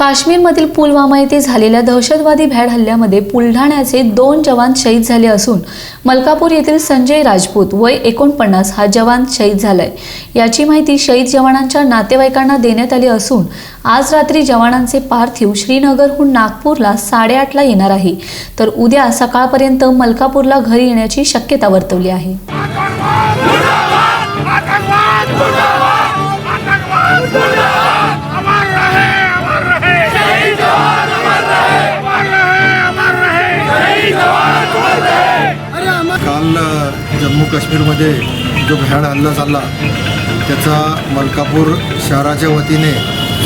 काश्मीरमधील पुलवामा येथे झालेल्या दहशतवादी भ्याड हल्ल्यामध्ये बुलढाण्याचे दोन जवान शहीद झाले असून मलकापूर येथील संजय राजपूत वय एकोणपन्नास हा जवान शहीद झालाय. याची माहिती शहीद जवानांच्या नातेवाईकांना देण्यात आली असून आज रात्री जवानांचे पार्थिव श्रीनगरहून नागपूरला साडेआठला येणार आहे. तर उद्या सकाळपर्यंत मलकापूरला घरी येण्याची शक्यता वर्तवली आहे. काल जम्मू काश्मीरमध्ये जो भ्याड हल्ला झाला त्याचा मलकापूर शहराच्या वतीने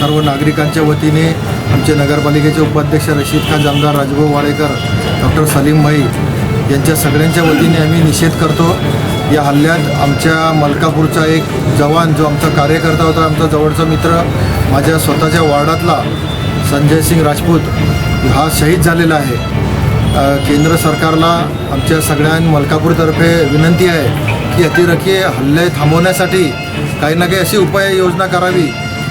सर्व नागरिकांच्या वतीने आमचे नगरपालिकेचे उपाध्यक्ष रशीद खान जामदार राजभाऊ वाडेकर डॉक्टर सलीम भाई यांच्या सगळ्यांच्या वतीने आम्ही निषेध करतो. या हल्ल्यात आमच्या मलकापूरचा एक जवान जो आमचा कार्यकर्ता होता आमचा जवळचा मित्र माझ्या स्वतःच्या वार्डातला संजय सिंग राजपूत हा शहीद झालेला आहे. केंद्र सरकारला आमच्या सगळ्या मलकापूरतर्फे विनंती आहे की अतिरेकी हल्ले थांबवण्यासाठी काही ना काही अशी उपाययोजना करावी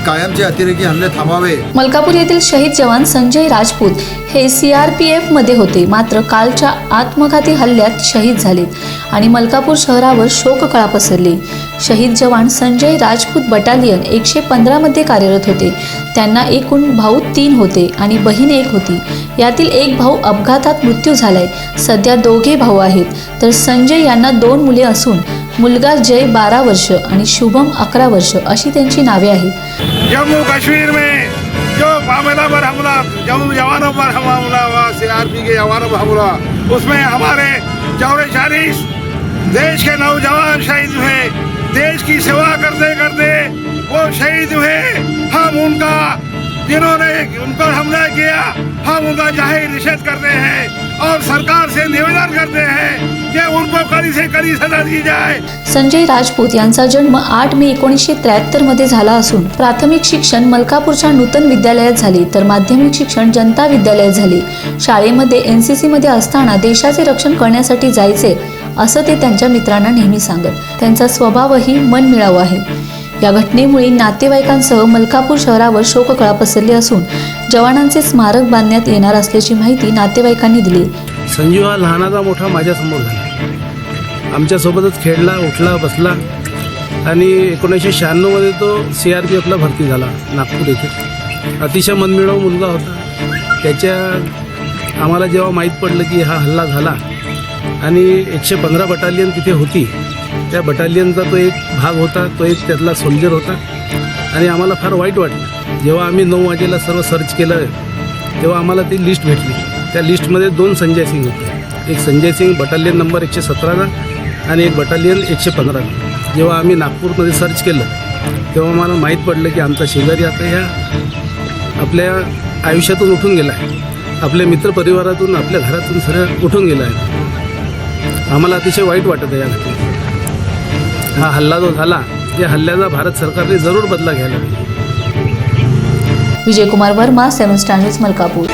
कायमचे अतिरेकी हल्ले थांबावे. मलकापूर येथील शहीद जवान संजय राजपूत हे सी आर पी एफमध्ये होते. मात्र कालच्या आत्मघाती हल्ल्यात शहीद झालेत आणि मलकापूर शहरावर शोककळा पसरली. शहीद जवान संजय राजपूत बटालियन एकशे पंधरामध्ये कार्यरत होते. त्यांना एकूण भाऊ तीन होते आणि बहीण एक होती. यातील एक भाऊ अपघातात मृत्यू झालाय. सध्या दोघे भाऊ आहेत. तर संजय यांना दोन मुले असून मुलगा जय बारा वर्ष आणि शुभम अकरा वर्ष अशी त्यांची नावे आहेत. जम्मू काश्मीर में जो मामला पर हमला जम्मू जवानों पर हमला हुआ सीआरपी के जवानों पर हमला उसमें हमारे चौरे चालीस देश के नौजवान शहीद हुए। देश की सेवा करते करते वो शहीद हुए। हम उनका जिन्होंने उन पर हमला किया हम उनका जाहिर निषेध करते हैं और सरकार से निवेदन करते हैं कि उनको कड़ी से कड़ी सजा दी जाए। संजय राजपूत यांचा जन्म आठ मे एकोणीसशे त्र्याहत्तरमध्ये झाला असून प्राथमिक शिक्षण मलकापूरच्या नूतन विद्यालयात झाले तर माध्यमिक शिक्षण जनता विद्यालयात झाले. शाळेमध्ये एन सी सीमध्ये असताना देशाचे रक्षण करण्यासाठी जायचे असं ते त्यांच्या मित्रांना नेहमी सांगत. त्यांचा स्वभावही मन मिळावं आहे. या घटनेमुळे नातेवाईकांसह मलकापूर शहरावर शोककळा पसरली असून जवानांचे स्मारक बांधण्यात येणार असल्याची माहिती नातेवाईकांनी दिली. संजीव हा लहानाचा मोठा माझ्यासमोर झाला. आमच्यासोबतच खेळला उठला बसला आणि एकोणीसशे शहाण्णवमध्ये तो सी आर पी एफला भरती झाला नागपूर येथे. अतिशय मनमिळावू मुलगा होता. त्याच्या आम्हाला जेव्हा माहीत पडलं की हा हल्ला झाला आणि एकशे पंधरा बटालियन तिथे होती त्या बटालियनचा तो एक भाग होता तो एक त्यातला सोल्जर होता. आणि आम्हाला फार वाईट वाटलं. जेव्हा आम्ही नऊ वाजेला सर्व सर्च केलं तेव्हा आम्हाला ती लिस्ट भेटली. त्या लिस्टमध्ये दोन संजय सिंग होते. एक संजय सिंग बटालियन नंबर एकशे सतराला आणि एक बटालियन एकशे पंधराला. जेव्हा आम्ही नागपूरमध्ये सर्च केलं तेव्हा मला माहीत पडलं की आमचा शेजारी आता ह्या आपल्या आयुष्यातून उठून गेला आहे. आपल्या मित्रपरिवारातून आपल्या घरातून सगळं उठून गेला आहे. आम्हाला अतिशय वाईट वाटत आहे या घटनेत हा हल्ला जो झाला या हल्ल्याचा भारत सरकारने जरूर बदला घ्यायला पाहिजे विजयकुमार वर्मा सेवन स्टँडर्ड्स मलकापूर.